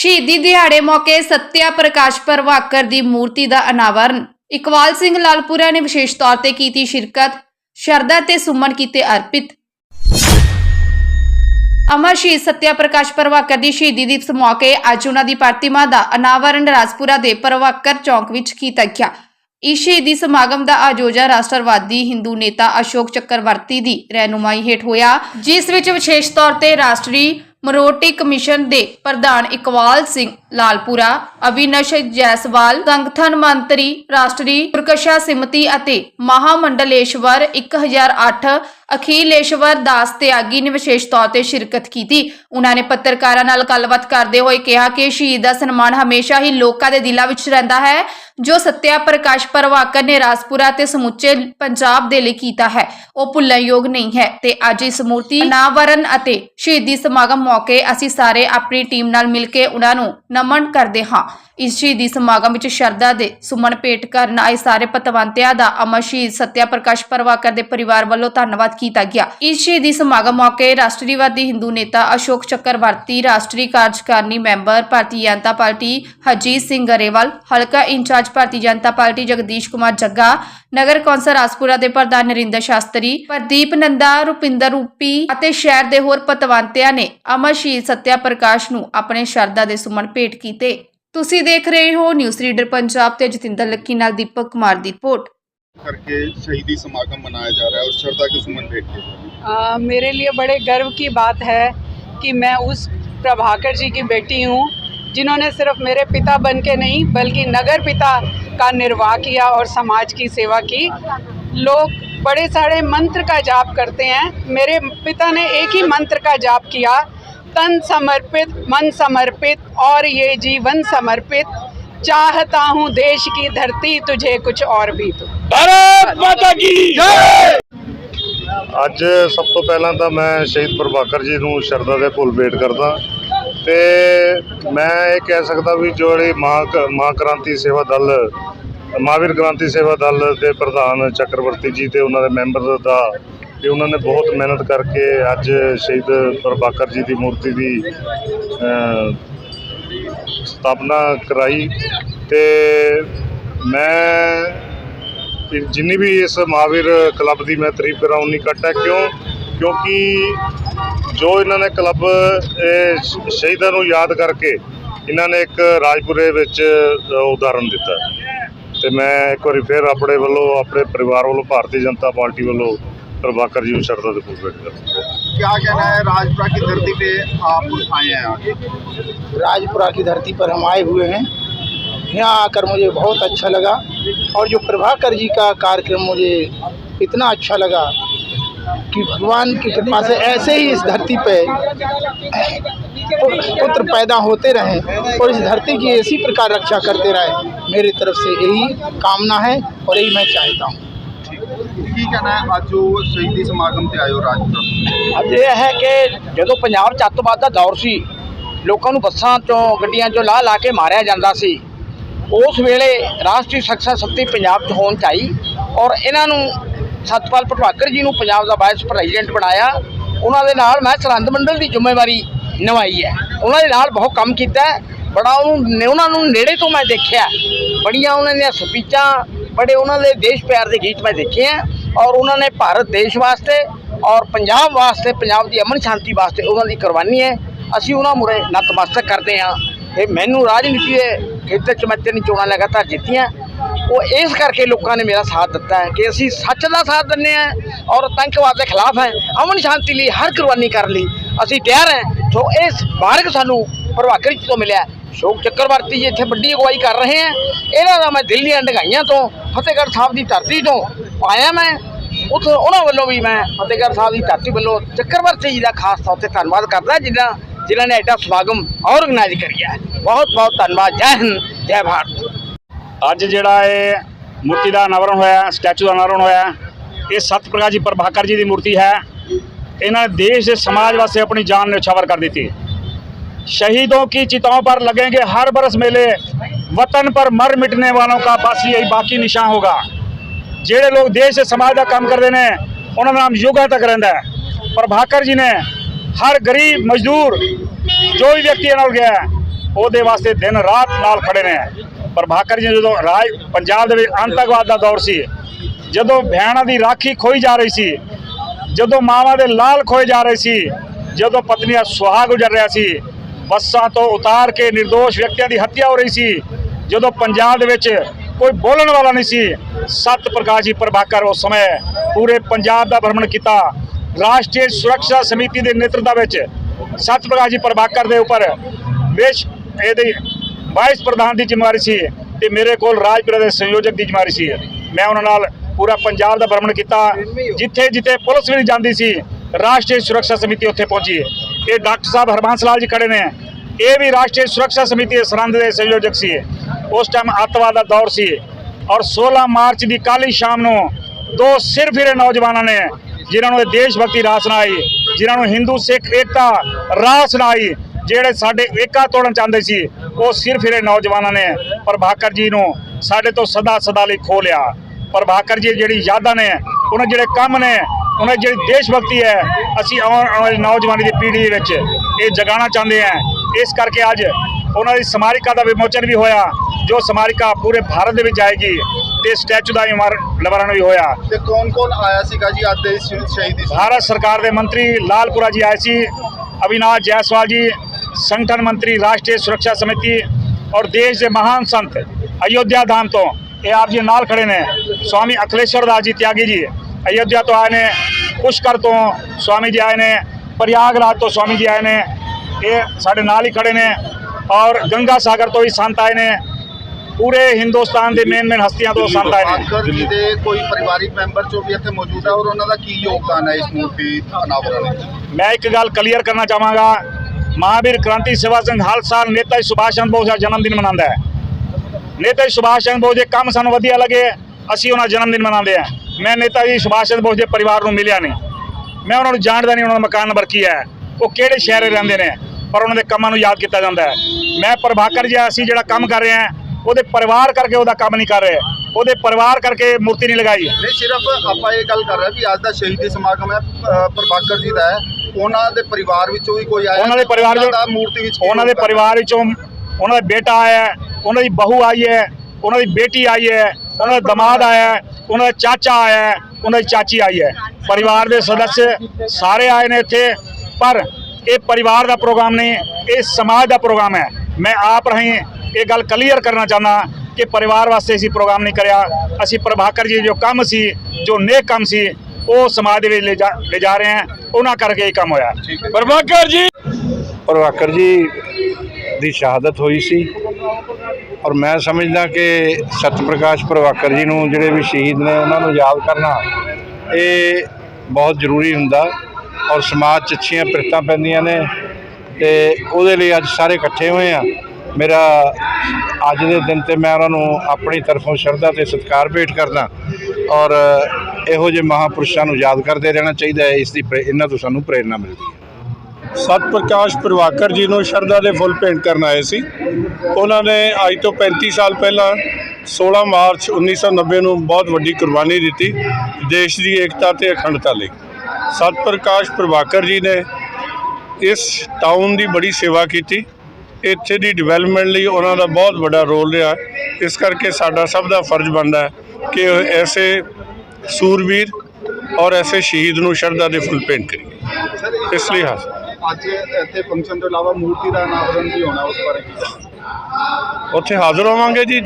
ਸ਼ਹੀਦੀ ਦਿਹਾੜੇ ਮੌਕੇ ਸੱਤਿਆ ਪ੍ਰਕਾਸ਼ ਪ੍ਰਭਾਕਰ ਦੀ ਮੂਰਤੀ ਦਾ ਅਨਾਵਰਨ। ਇਕਬਾਲ ਸਿੰਘ ਲਾਲਪੁਰਾ ਨੇ ਵਿਸ਼ੇਸ਼ ਤੌਰ ਤੇ ਕੀਤੀ ਸ਼ਿਰਕਤ, ਸ਼ਰਧਾ ਤੇ ਸੁਮਨ ਕੀਤੇ ਅਰਪਿਤ। ਅਮਰ ਸ਼ਹੀਦ ਸੱਤਿਆ ਪ੍ਰਕਾਸ਼ ਪ੍ਰਭਾਕਰ ਦੀ ਸ਼ਹੀਦੀ ਦਿਵਸ ਮੌਕੇ ਅੱਜ ਉਹਨਾਂ ਦੀ ਪ੍ਰਤਿਮਾ ਦਾ ਅਨਾਵਰਨ ਰਾਜਪੁਰਾ ਦੇ ਪ੍ਰਭਾਕਰ ਚੌਂਕ ਵਿੱਚ ਕੀਤਾ ਗਿਆ। ਇਸ ਸ਼ਹੀਦੀ ਸਮਾਗਮ ਦਾ ਆਯੋਜਨ ਰਾਸ਼ਟਰਵਾਦੀ ਹਿੰਦੂ ਨੇਤਾ ਅਸ਼ੋਕ ਚੱਕਰਵਰਤੀ ਦੀ ਰਹਿਨੁਮਾਈ ਹੇਠ ਹੋਇਆ। ਜਿਸ ਵਿੱਚ ਵਿਸ਼ੇਸ਼ ਤੌਰ ਤੇ ਰਾਸ਼ਟਰੀ ਮਰੋਟੀ ਕਮਿਸ਼ਨ ਦੇ ਪ੍ਰਧਾਨ ਇਕਬਾਲ ਸਿੰਘ ਲਾਲਪੁਰਾ, ਅਵਿਨਸ਼ ਜੈਸਵਾਲ, ਸੰਗਠਨ ਮੰਤਰੀ ਰਾਸ਼ਟਰੀ ਪ੍ਰਕਸ਼ਾ ਸਮਿਤੀ ਅਤੇ ਮਹਾਮੰਡਲੇਸ਼ਵਰ 1008 ਅਖਿਲੇਸ਼ਵਰ ਦਾਸ ਤਿਆਗੀ ਨੇ ਵਿਸ਼ੇਸ਼ ਤੌਰ ਤੇ ਸ਼ਿਰਕਤ ਕੀਤੀ। ਉਹਨਾਂ ਨੇ ਪੱਤਰਕਾਰਾਂ ਨਾਲ ਗੱਲਬਾਤ ਕਰਦੇ ਹੋਏ ਕਿਹਾ ਕਿ ਸ਼ਹੀਦ ਦਾ ਸਨਮਾਨ ਹਮੇਸ਼ਾ ਹੀ ਲੋਕਾਂ ਦੇ ਦਿਲਾਂ ਵਿੱਚ ਰਹਿੰਦਾ ਹੈ, ਜੋ ਸਤਿਆ ਪ੍ਰਕਾਸ਼ ਪ੍ਰਭਾਕਰ ਨੇ ਰਾਜਪੁਰਾ ਤੇ ਸਮੁੱਚੇ ਪੰਜਾਬ ਦੇ ਲਈ ਕੀਤਾ ਹੈ। ਉਹ ਭੁੱਲਣਯੋਗ ਨਹੀਂ ਹੈ ਤੇ ਅੱਜ ਇਸ ਮੂਰਤੀ ਅਨਾਵਰਨ ਅਤੇ ਸ਼ਹੀਦੀ ਸਮਾਗਮ ਮੌਕੇ ਅਸੀਂ ਸਾਰੇ ਆਪਣੀ ਟੀਮ ਨਾਲ ਮਿਲ ਕੇ ਉਹਨਾਂ ਨੂੰ ਨਮਨ ਕਰਦੇ ਹਾਂ। ਇਸ ਸ਼ਹੀਦੀ ਸਮਾਗਮ ਵਿੱਚ ਸ਼ਰਧਾ ਦੇ ਸੁਮਨ ਭੇਟ ਕਰਨ ਆਏ ਸਾਰੇ ਪਤਵੰਤਿਆਂ ਦਾ ਅਮਰ ਸ਼ਹੀਦ ਸੱਤਿਆ ਪ੍ਰਕਾਸ਼ ਪ੍ਰਭਾਕਰ ਦੇ ਪਰਿਵਾਰ ਵੱਲੋਂ ਧੰਨਵਾਦ ਕੀਤਾ ਗਿਆ। ਇਸ ਸ਼ਹੀਦੀ ਸਮਾਗਮ ਮੌਕੇ ਰਾਸ਼ਟਰੀਵਾਦੀ ਹਿੰਦੂ ਨੇਤਾ ਅਸ਼ੋਕ ਚੱਕਰਵਰਤੀ, ਰਾਸ਼ਟਰੀ ਕਾਰਜਕਾਰਨੀ ਮੈਂਬਰ ਭਾਰਤੀ ਜਨਤਾ ਪਾਰਟੀ ਹਰਜੀਤ ਸਿੰਘ ਗਰੇਵਾਲ, ਹਲਕਾ ਇੰਚਾਰਜ ਭਾਰਤੀ ਜਨਤਾ ਪਾਰਟੀ ਜਗਦੀਸ਼ ਕੁਮਾਰ ਜੱਗਾ, ਨਗਰ ਕੌਂਸਲ ਰਾਜਪੁਰਾ ਦੇ ਪ੍ਰਧਾਨ ਨਰਿੰਦਰ ਸ਼ਾਸਤਰੀ, ਪ੍ਰਦੀਪ ਨੰਦਾ, ਰੁਪਿੰਦਰ ਰੂਪੀ ਅਤੇ ਸ਼ਹਿਰ ਦੇ ਹੋਰ ਪਤਵੰਤਿਆਂ ਨੇ ਅਮਰ शहीद सत्या प्रकाश न अपने शरदा के सुमन भेट किए ਤੁਸੀਂ ਦੇਖ ਰਹੇ ਹੋ ਨਿਊਜ਼ ਰੀਡਰ ਪੰਜਾਬ ਤੇ ਜਤਿੰਦਰ ਲੱਕੀ ਨਾਲ ਦੀਪਕ ਕੁਮਾਰ ਦੀ ਰਿਪੋਰਟ। करके शहीदी समागम मनाया जा रहा है और श्रद्धा के सुमन भेंट किए मेरे लिए बड़े गर्व की बात है कि मैं उस प्रभाकर जी की बेटी हूँ जिन्होंने सिर्फ़ मेरे पिता बन के नहीं बल्कि नगर पिता का निर्वाह किया और समाज की सेवा की लोग बड़े सारे मंत्र का जाप करते हैं मेरे पिता ने एक ही मंत्र का जाप किया तन समर्पित मन समर्पित और ये जीवन समर्पित चाहता हूँ देश की धरती तुझे कुछ और भी तो ਭਾਰਤ ਮਾਤਾ ਕੀ ਜੈ ਅੱਜ ਸਭ ਤੋਂ ਪਹਿਲਾਂ ਤਾਂ ਮੈਂ ਸ਼ਹੀਦ ਪ੍ਰਭਾਕਰ ਜੀ ਨੂੰ ਸ਼ਰਧਾ ਦੇ ਭੁੱਲ ਭੇਟ ਕਰਦਾ ਤੇ ਮੈਂ ਇਹ ਕਹਿ ਸਕਦਾ ਵੀ ਜਿਹੜੀ ਮਾਂ ਕ- ਮਾਂ ਕ੍ਰਾਂਤੀ ਸੇਵਾ ਦਲ ਮਹਾਵੀਰ ਕ੍ਰਾਂਤੀ ਸੇਵਾ ਦਲ ਦੇ ਪ੍ਰਧਾਨ ਚੱਕਰਵਰਤੀ ਜੀ ਤੇ ਉਹਨਾਂ ਦੇ ਮੈਂਬਰ ਦਾ ਕਿ ਉਹਨਾਂ ਨੇ ਬਹੁਤ ਮਿਹਨਤ ਕਰਕੇ ਅੱਜ ਸ਼ਹੀਦ ਪ੍ਰਭਾਕਰ ਜੀ ਦੀ ਮੂਰਤੀ ਦੀ ਸਥਾਪਨਾ ਕਰਾਈ। ਤੇ ਮੈਂ ਜਿੰਨੀ ਵੀ ਇਸ ਮਹਾਵੀਰ ਕਲੱਬ ਦੀ ਮੈਂ ਤਾਰੀਫ ਕਰਾਂ ਉਨੀ ਘੱਟ ਹੈ। ਕਿਉਂ? ਕਿਉਂਕਿ ਜੋ ਇਹਨਾਂ ਨੇ ਕਲੱਬ ਸ਼ਹੀਦਾਂ ਨੂੰ ਯਾਦ ਕਰਕੇ ਇਹਨਾਂ ਨੇ ਇੱਕ ਰਾਜਪੁਰੇ ਵਿੱਚ ਅ, ਉਦਾਹਰਨ ਦਿੱਤਾ। ਤੇ ਮੈਂ ਇੱਕ ਵਾਰੀ ਫਿਰ ਆਪਣੇ ਵੱਲੋਂ ਆਪਣੇ ਪਰਿਵਾਰ ਵੱਲੋਂ ਭਾਰਤੀ ਜਨਤਾ ਪਾਰਟੀ ਵੱਲੋਂ प्रभाकर जी शरदा क्या कहना है राजपुरा की धरती पे आप आए हैं राजपुरा की धरती पर हम आए हुए हैं। यहाँ आकर मुझे बहुत अच्छा लगा और जो प्रभाकर जी का कार्यक्रम मुझे इतना अच्छा लगा कि भगवान की कृपा से ऐसे ही इस धरती पे पुत्र पैदा होते रहें और इस धरती की इसी प्रकार रक्षा करते रहें। मेरी तरफ़ से यही कामना है और यही मैं चाहता हूँ। ਕਹਿਣਾ ਹੈ, ਅੱਜ ਉਹ ਸ਼ਹੀਦੀ ਸਮਾਗਮ ਤੇ ਆਇਓ ਰਾਜਪੁਰਾ ਅੱਜ ਇਹ ਹੈ ਕਿ ਜਦੋਂ ਪੰਜਾਬ ਚ ਅੱਤਵਾਦ ਦਾ ਦੌਰ ਸੀ, ਲੋਕਾਂ ਨੂੰ ਬੱਸਾਂ ਚੋਂ, ਗੱਡੀਆਂ ਚੋਂ ਲਾਹ ਲਾ ਕੇ ਮਾਰਿਆ ਜਾਂਦਾ ਸੀ। ਉਸ ਵੇਲੇ ਰਾਸ਼ਟਰੀ ਸੁਰੱਖਿਆ ਸਖਤੀ ਪੰਜਾਬ 'ਚ ਹੋਣ 'ਚ ਆਈ ਔਰ ਇਹਨਾਂ ਨੂੰ ਸਤਪਾਲ ਪ੍ਰਭਾਕਰ ਜੀ ਨੂੰ ਪੰਜਾਬ ਦਾ ਵਾਈਸ ਪ੍ਰੈਜ਼ੀਡੈਂਟ ਬਣਾਇਆ। ਉਹਨਾਂ ਦੇ ਨਾਲ ਮੈਂ ਸਰਹੰਦ ਮੰਡਲ ਦੀ ਜ਼ਿੰਮੇਵਾਰੀ ਨਿਭਾਈ ਹੈ। ਉਹਨਾਂ ਦੇ ਨਾਲ ਬਹੁਤ ਕੰਮ ਕੀਤਾ ਬੜਾ ਉਹਨੂੰ ਉਹਨਾਂ ਨੂੰ ਨੇੜੇ ਤੋਂ ਮੈਂ ਦੇਖਿਆ। ਬੜੀਆਂ ਉਹਨਾਂ ਦੀਆਂ ਸਪੀਚਾਂ, ਬੜੇ ਉਹਨਾਂ ਦੇ ਦੇਸ਼ ਪਿਆਰ ਦੇ ਗੀਤ ਮੈਂ ਦੇਖੇ ਹੈ। ਔਰ ਉਹਨਾਂ ਨੇ ਭਾਰਤ ਦੇਸ਼ ਵਾਸਤੇ ਔਰ ਪੰਜਾਬ ਵਾਸਤੇ, ਪੰਜਾਬ ਦੀ ਅਮਨ ਸ਼ਾਂਤੀ ਵਾਸਤੇ ਉਹਨਾਂ ਦੀ ਕੁਰਬਾਨੀ ਹੈ। ਅਸੀਂ ਉਹਨਾਂ ਮੁਰੇ ਨਤਮਸਤਕ ਕਰਦੇ ਹਾਂ। ਇਹ ਮੈਨੂੰ ਰਾਜਨੀਤੀ ਦੇ ਖੇਤਰ 'ਚ ਮੈਂ ਤਿੰਨ ਚੋਣਾਂ ਲਗਾਤਾਰ ਜਿੱਤੀਆਂ। ਉਹ ਇਸ ਕਰਕੇ ਲੋਕਾਂ ਨੇ ਮੇਰਾ ਸਾਥ ਦਿੱਤਾ ਹੈ ਕਿ ਅਸੀਂ ਸੱਚ ਦਾ ਸਾਥ ਦਿੰਦੇ ਹਾਂ ਔਰ ਆਤੰਕਵਾਦ ਦੇ ਖਿਲਾਫ ਹੈ। ਅਮਨ ਸ਼ਾਂਤੀ ਲਈ ਹਰ ਕੁਰਬਾਨੀ ਕਰਨ ਲਈ ਅਸੀਂ ਤਿਆਰ ਹਾਂ। ਸੋ ਇਸ ਮਾਰਗ ਸਾਨੂੰ ਪ੍ਰਭਾਕਰ ਜੀ ਤੋਂ ਮਿਲਿਆ। ਸ਼ੋਕ ਚੱਕਰਵਰਤੀ ਜੀ ਇੱਥੇ ਵੱਡੀ ਅਗਵਾਈ ਕਰ ਰਹੇ ਹੈ। ਇਹਨਾਂ ਦਾ ਮੈਂ ਦਿੱਲੀ ਦੀਆਂ ਢਗਾਈਆਂ ਤੋਂ, ਫਤਿਹਗੜ੍ਹ ਸਾਹਿਬ ਦੀ ਧਰਤੀ ਤੋਂ ਆਇਆ ਮੈਂ ਉੱਥੋਂ ਉਹਨਾਂ ਵੱਲੋਂ ਵੀ ਮੈਂ ਫਤਿਹਗੜ੍ਹ ਸਾਹਿਬ ਦੀ ਧਰਤੀ ਵੱਲੋਂ ਚੱਕਰਵਰਤੀ ਜੀ ਦਾ ਖਾਸ ਤੌਰ ਤੇ ਧੰਨਵਾਦ ਕਰਦਾ ਜਿਨ੍ਹਾਂ ਜਿਨ੍ਹਾਂ ਨੇ ਐਡਾ ਸਮਾਗਮ ਆਰਗੇਨਾਈਜ਼ ਕਰਿਆ ਹੈ। ਬਹੁਤ ਬਹੁਤ ਧੰਨਵਾਦ ਜੈ ਹਿੰਦ ਜੈ ਭਾਰਤ ਅੱਜ ਜਿਹੜਾ ਇਹ ਮੂਰਤੀ ਦਾ ਅਨਾਵਰਨ ਹੋਇਆ ਸਟੈਚੂ ਦਾ ਅਨਾਵਰਨ ਹੋਇਆ ਇਹ ਸਤ ਪ੍ਰਕਾਸ਼ ਜੀ ਪ੍ਰਭਾਕਰ ਜੀ ਦੀ ਮੂਰਤੀ ਹੈ ਇਹਨਾਂ ਨੇ ਦੇਸ਼ ਦੇ समाज वास्ते अपनी जान न्यौछावर कर दी थी शहीदों की चिताओं पर लगेंगे हर बरस मेले वतन पर मर मिटने वालों का बस यही बाकी निशान होगा ਜਿਹੜੇ ਲੋਕ ਦੇਸ਼ ਸਮਾਜ ਦਾ ਕੰਮ ਕਰਦੇ ਨੇ, ਉਹਨਾਂ ਦਾ ਨਾਮ ਯੋਗਾ ਤੱਕ ਰਹਿੰਦਾ ਹੈ। ਪ੍ਰਭਾਕਰ ਜੀ ਨੇ ਹਰ ਗਰੀਬ, ਮਜ਼ਦੂਰ, ਜੋ ਵੀ ਵਿਅਕਤੀ ਨਾਲ ਗਿਆ ਉਹਦੇ ਵਾਸਤੇ ਦਿਨ ਰਾਤ ਨਾਲ ਖੜੇ ਨੇ। ਪ੍ਰਭਾਕਰ ਜੀ ਜਦੋਂ ਰਾਜ, ਪੰਜਾਬ ਦੇ ਵਿੱਚ ਅੰਤਕਵਾਦ ਦਾ ਦੌਰ ਸੀ, ਜਦੋਂ ਭੈਣਾਂ ਦੀ ਰਾਖੀ ਖੋਈ ਜਾ ਰਹੀ ਸੀ, ਜਦੋਂ ਮਾਵਾਂ ਦੇ ਲਾਲ ਖੋਏ ਜਾ ਰਹੇ ਸੀ, ਜਦੋਂ ਪਤਨੀਆਂ ਸੁਹਾਗ ਗੁਜ਼ਰ ਰਿਹਾ ਸੀ, ਬੱਸਾਂ ਤੋਂ ਉਤਾਰ ਕੇ નિર્ਦੋਸ਼ ਵਿਅਕਤੀਆਂ ਦੀ ਹੱਤਿਆ ਹੋ ਰਹੀ ਸੀ, ਜਦੋਂ ਪੰਜਾਬ ਦੇ ਵਿੱਚ ਕੋਈ ਬੋਲਣ ਵਾਲਾ ਨਹੀਂ ਸੀ ਸਤ ਪ੍ਰਕਾਸ਼ ਜੀ ਪ੍ਰਭਾਕਰ ਉਸ ਸਮੇਂ ਪੂਰੇ ਪੰਜਾਬ ਦਾ ਭ੍ਰਮਣ ਕੀਤਾ। ਰਾਸ਼ਟਰੀ ਸੁਰੱਖਿਆ ਸਮਿਤੀ ਦੇ ਨੇਤਰਤਾ ਵਿੱਚ ਸਤ ਪ੍ਰਕਾਸ਼ ਜੀ ਪ੍ਰਭਾਕਰ ਦੇ ਉੱਪਰ ਵਿਸ਼ ਇਹਦੀ ਵਾਈਸ ਪ੍ਰਧਾਨ ਦੀ ਜ਼ਿੰਮੇਵਾਰੀ ਸੀ ਤੇ ਮੇਰੇ ਕੋਲ ਰਾਜਪੁਰਾ ਦੇ ਸੰਯੋਜਕ ਦੀ ਜ਼ਿੰਮੇਵਾਰੀ ਸੀ। ਮੈਂ ਉਹਨਾਂ ਨਾਲ ਪੂਰਾ ਪੰਜਾਬ ਦਾ ਭ੍ਰਮਣ ਕੀਤਾ। ਜਿੱਥੇ ਜਿੱਥੇ ਪੁਲਿਸ ਵੀ ਨਹੀਂ ਜਾਂਦੀ ਸੀ, ਰਾਸ਼ਟਰੀ ਸੁਰੱਖਿਆ ਸਮਿਤੀ ਉੱਥੇ ਪਹੁੰਚੀ। ਇਹ ਡਾਕਟਰ ਸਾਹਿਬ ਹਰਬੰਸ ਲਾਲ ਜੀ ਖੜੇ ਨੇ। ਇਹ ਵੀ ਰਾਸ਼ਟਰੀ ਸੁਰੱਖਿਆ ਸਮਿਤੀ ਦੇ ਸਰਹੰਦ ਦੇ ਸੰਯੋਜਕ ਸੀ। ਉਸ ਟਾਈਮ ਅੱਤਵਾਦ ਦਾ ਦੌਰ ਸੀ। ਔਰ 16 ਮਾਰਚ ਦੀ ਕਾਲੀ ਸ਼ਾਮ ਨੂੰ ਦੋ ਸਿਰ ਫਿਰੇ ਨੌਜਵਾਨਾਂ ਨੇ, ਜਿਨ੍ਹਾਂ ਨੂੰ ਇਹ ਦੇਸ਼ ਭਗਤੀ ਰਾਸ ਨਾ ਜਿਨ੍ਹਾਂ ਨੂੰ ਹਿੰਦੂ, ਸਿੱਖ, ਏਕਤਾ ਰਾਸ ਨਾ ਜਿਹੜੇ ਸਾਡੇ ਏਕਾ ਤੋੜਨ ਚਾਹੁੰਦੇ ਸੀ, ਉਹ ਸਿਰ ਫਿਰੇ ਨੌਜਵਾਨਾਂ ਨੇ, ਪ੍ਰਭਾਕਰ ਜੀ ਨੂੰ ਸਾਡੇ ਤੋਂ ਸਦਾ ਸਦਾ ਲਈ ਖੋ ਲਿਆ। ਪ੍ਰਭਾਕਰ ਜੀ ਜਿਹੜੀ ਯਾਦਾਂ ਨੇ, ਉਹਨਾਂ ਜਿਹੜੇ ਕੰਮ ਨੇ, ਉਹਨਾਂ ਦੀ ਜਿਹੜੀ ਦੇਸ਼ ਭਗਤੀ ਹੈ, ਅਸੀਂ ਆਉਣ ਆਉਣ ਵਾਲੀ ਨੌਜਵਾਨੀ ਦੀ ਪੀੜ੍ਹੀ ਦੇ ਵਿੱਚ ਇਹ ਜਗਾਉਣਾ ਚਾਹੁੰਦੇ ਹਾਂ। ਇਸ ਕਰਕੇ ਅੱਜ ਉਹਨਾਂ ਦੀ ਸਮਾਰਿਕਾ ਦਾ ਵਿਮੋਚਨ ਵੀ ਹੋਇਆ ਜੋ ਸਮਾਰਿਕਾ ਪੂਰੇ ਭਾਰਤ ਦੇ ਵਿੱਚ ਜਾਏਗੀ ਤੇ ਸਟੈਚੂ ਦਾ ਲਵਰਨ ਵੀ ਹੋਇਆ। ਤੇ ਕੌਣ ਕੌਣ ਆਇਆ ਸੀਗਾ ਜੀ ਅੱਜ ਦੇ ਇਸ ਸ਼ਹੀਦੀ ਭਾਰਤ ਸਰਕਾਰ ਦੇ ਮੰਤਰੀ ਲਾਲਪੁਰਾ ਜੀ ਆਏ ਸੀ ਅਵਿਨਾਸ਼ ਜਾਇਸਵਾਲ ਜੀ ਸੰਗਠਨ ਮੰਤਰੀ ਰਾਸ਼ਟਰੀ ਸੁਰੱਖਿਆ ਸਮਿਤੀ ਔਰ ਦੇਸ਼ ਦੇ ਮਹਾਨ ਸੰਤ ਅਯੋਧਿਆ ਧਾਮ ਤੋਂ ਇਹ ਆਪ ਜੀ ਨਾਲ ਖੜੇ ਨੇ ਸਵਾਮੀ ਅਖਿਲੇਸ਼ਵਰ ਦਾਸ ਜੀ ਤਿਆਗੀ ਜੀ। ਅਯੋਧਿਆ ਤੋਂ ਆਏ ਨੇ ਪੁਸ਼ਕਰ ਤੋਂ ਸਵਾਮੀ ਜੀ ਆਏ ਨੇ ਪ੍ਰਯਾਗਰਾਜ ਤੋਂ ਸਵਾਮੀ ਜੀ ਆਏ ਨੇ ਇਹ ਸਾਡੇ ਨਾਲ ਹੀ ਖੜੇ ਨੇ। ਔਰ ਗੰਗਾ ਸਾਗਰ ਤੋਂ ਵੀ ਸੰਤ ਆਏ ਨੇ। ਪੂਰੇ ਹਿੰਦੁਸਤਾਨ ਦੇ ਮੇਨ ਮੇਨ ਹਸਤੀਆਂ ਤੋਂ ਸੰਤ ਆਏ ਨੇ। ਜੀ ਦੇ ਕੋਈ ਪਰਿਵਾਰਿਕ ਮੈਂਬਰ ਜੋ ਵੀ ਇੱਥੇ ਮੌਜੂਦ ਹੈ ਔਰ ਉਹਨਾਂ ਦਾ ਕੀ ਯੋਗਦਾਨ ਹੈ ਇਸ ਮੂਰਤੀ ਅਨਾਵਰਨ ਵਿੱਚ? ਮੈਂ ਇੱਕ ਗੱਲ ਕਲੀਅਰ ਕਰਨਾ ਚਾਹਾਂਗਾ। ਮਹਾਵੀਰ ਕ੍ਰਾਂਤੀ ਸੇਵਾ ਸੰਘ ਹਰ ਸਾਲ ਨੇਤਾ ਜੀ ਸੁਭਾਸ਼ ਚੰਦਰ ਬੋਸ ਦਾ ਜਨਮ ਦਿਨ ਮਨਾਉਂਦਾ ਹੈ। ਨੇਤਾ ਜੀ ਸੁਭਾਸ਼ ਚੰਦਰ ਬੋਸ ਦੇ ਕੰਮ ਸਾਨੂੰ ਵਧੀਆ ਲੱਗੇ ਅਸੀਂ ਉਹਨਾਂ ਦਾ ਜਨਮ ਦਿਨ ਮਨਾਉਂਦੇ ਹਾਂ। ਮੈਂ ਨੇਤਾ ਜੀ ਸੁਭਾਸ਼ ਚੰਦਰ ਬੋਸ ਦੇ ਪਰਿਵਾਰ ਨੂੰ ਮਿਲਿਆ ਨਹੀਂ। ਮੈਂ ਉਹਨਾਂ ਨੂੰ ਜਾਣਦਾ ਨਹੀਂ ਉਹਨਾਂ ਦਾ ਮਕਾਨ ਨੰਬਰ ਕੀ ਹੈ। ਉਹ ਕਿਹੜੇ ਸ਼ਹਿਰ 'ਚ ਰਹਿੰਦੇ ਨੇ? ਪਰ ਉਹਨਾਂ ਦੇ ਕੰਮਾਂ ਨੂੰ ਯਾਦ ਕੀਤਾ ਜਾਂਦਾ ਹੈ। ਮੈਂ ਪ੍ਰਭਾਕਰ ਜੀ ਅਸੀਂ ਜਿਹੜਾ ਕੰਮ ਕਰ ਰਹੇ ਹਾਂ ਉਹਦੇ ਪਰਿਵਾਰ ਕਰਕੇ ਉਹਦਾ ਕੰਮ ਨਹੀਂ ਕਰ ਰਹੇ। ਉਹਦੇ ਪਰਿਵਾਰ ਕਰਕੇ ਮੂਰਤੀ ਨਹੀਂ ਲਗਾਈ। ਨਹੀਂ ਸਿਰਫ ਆਪਾਂ ਇਹ ਗੱਲ ਕਰ ਰਹੇ ਕਿ ਅੱਜ ਦਾ ਸ਼ਹੀਦੀ ਸਮਾਗਮ ਹੈ ਪ੍ਰਭਾਕਰ ਜੀ ਦਾ ਹੈ। ਉਹਨਾਂ ਦੇ ਪਰਿਵਾਰ ਵਿੱਚੋਂ ਵੀ ਕੋਈ ਆਇਆ ਉਹਨਾਂ ਦੇ ਪਰਿਵਾਰ ਵਿੱਚੋਂ- ਮੂਰਤੀ ਵਿੱਚ ਉਹਨਾਂ ਦੇ? ਪਰਿਵਾਰ ਵਿੱਚੋਂ ਉਹਨਾਂ ਦਾ ਬੇਟਾ ਆਇਆ ਉਹਨਾਂ ਦੀ ਬਹੂ ਆਈ ਹੈ ਉਹਨਾਂ ਦੀ ਬੇਟੀ ਆਈ ਹੈ ਉਹਨਾਂ ਦਾ ਦਮਾਦ ਆਇਆ ਉਹਨਾਂ ਦਾ ਚਾਚਾ ਆਇਆ ਉਹਨਾਂ ਦੀ ਚਾਚੀ ਆਈ ਹੈ। ਪਰਿਵਾਰ ਦੇ ਸਦੱਸ ਸਾਰੇ ਆਏ ਨੇ ਇੱਥੇ ਪਰ ਇਹ ਪਰਿਵਾਰ ਦਾ ਪ੍ਰੋਗਰਾਮ ਨਹੀਂ ਇਹ ਸਮਾਜ ਦਾ ਪ੍ਰੋਗਰਾਮ ਹੈ। ਮੈਂ ਆਪ ਰਹੀ ਇਹ ਗੱਲ ਕਲੀਅਰ ਕਰਨਾ ਚਾਹੁੰਦਾ ਕਿ ਪਰਿਵਾਰ ਵਾਸਤੇ ਅਸੀਂ ਪ੍ਰੋਗਰਾਮ ਨਹੀਂ ਕਰਿਆ। ਅਸੀਂ ਪ੍ਰਭਾਕਰ ਜੀ ਜੋ ਕੰਮ ਸੀ ਜੋ ਨੇਕ ਕੰਮ ਸੀ ਉਹ ਸਮਾਜ ਦੇ ਵਿੱਚ ਲੈ ਜਾ ਰਹੇ ਹਾਂ। ਉਹਨਾਂ ਕਰਕੇ ਇਹ ਕੰਮ ਹੋਇਆ। ਪ੍ਰਭਾਕਰ ਜੀ। ਪ੍ਰਭਾਕਰ ਜੀ ਦੀ ਸ਼ਹਾਦਤ ਹੋਈ ਸੀ ਔਰ ਮੈਂ ਸਮਝਦਾ ਕਿ ਸਤਿ ਪ੍ਰਭਾਕਰ ਜੀ ਨੂੰ ਜਿਹੜੇ ਵੀ ਸ਼ਹੀਦ ਨੇ ਉਹਨਾਂ ਨੂੰ ਯਾਦ ਕਰਨਾ ਇਹ ਬਹੁਤ ਜ਼ਰੂਰੀ ਹੁੰਦਾ। ਔਰ ਸਮਾਜ 'ਚ ਅੱਛੀਆਂ ਪਿਰਤਾਂ ਪੈਂਦੀਆਂ ਨੇ ਤੇ ਉਹਦੇ ਲਈ ਅੱਜ ਸਾਰੇ ਇਕੱਠੇ ਹੋਏ ਆ। ਮੇਰਾ ਅੱਜ ਦੇ ਦਿਨ ਤੇ ਮੈਂ ਉਹਨਾਂ ਨੂੰ ਆਪਣੀ ਤਰਫੋਂ ਸ਼ਰਧਾ ਤੇ ਸਤਿਕਾਰ ਭੇਟ ਕਰਦਾ ਔਰ ਇਹੋ ਜਿਹੇ ਮਹਾਪੁਰਸ਼ਾਂ ਨੂੰ ਯਾਦ ਕਰਦੇ ਰਹਿਣਾ ਚਾਹੀਦਾ ਹੈ, ਇਸ ਦੀ ਪ੍ਰੇ- ਇਹਨਾਂ ਤੋਂ ਸਾਨੂੰ ਪ੍ਰੇਰਣਾ ਮਿਲਦੀ ਹੈ। ਸਤ ਪ੍ਰਕਾਸ਼ ਪ੍ਰਭਾਕਰ ਜੀ ਨੂੰ ਸ਼ਰਧਾ ਦੇ ਫੁੱਲ ਭੇਂਟ ਕਰਨ ਆਏ ਸੀ। ਉਹਨਾਂ ਨੇ ਅੱਜ ਤੋਂ 35 ਸਾਲ ਪਹਿਲਾਂ 16 ਮਾਰਚ 1990 ਨੂੰ ਬਹੁਤ ਵੱਡੀ ਕੁਰਬਾਨੀ ਦਿੱਤੀ। ਦੇਸ਼ ਦੀ ਏਕਤਾ ਤੇ ਅਖੰਡਤਾ ਲਈ। ਸਤ ਪ੍ਰਕਾਸ਼ ਪ੍ਰਭਾਕਰ ਜੀ ਨੇ ਇਸ ਟਾਊਨ ਦੀ ਬੜੀ ਸੇਵਾ ਕੀਤੀ। ਇੱਥੇ ਦੀ ਡਿਵੈਲਪਮੈਂਟ ਲਈ ਉਹਨਾਂ ਦਾ ਬਹੁਤ ਵੱਡਾ ਰੋਲ ਰਿਹਾ। ਇਸ ਕਰਕੇ ਸਾਡਾ ਸਭ ਦਾ ਫਰਜ਼ ਬਣਦਾ ਹੈ ਕਿ ਐਸੇ ਸੂਰਬੀਰ ਔਰ ਐਸੇ ਸ਼ਹੀਦ ਨੂੰ ਸ਼ਰਧਾ ਦੇ ਫੁੱਲ ਭੇਂਟ ਕਰੀਏ। ਇਸ ਲਈ ਹਾਸ ਅੱਜ ਇੱਥੇ ਫੰਕਸ਼ਨ ਤੋਂ ਇਲਾਵਾ ਮੂਰਤੀ ਦਾ ਅਨਾਵਰਨ ਵੀ ਹੋਣਾ ਉਸ ਬਾਰੇ ਕੀ? ਉੱਥੇ ਹਾਜ਼ਰ ਹੋਵਾਂਗੇ ਜੋ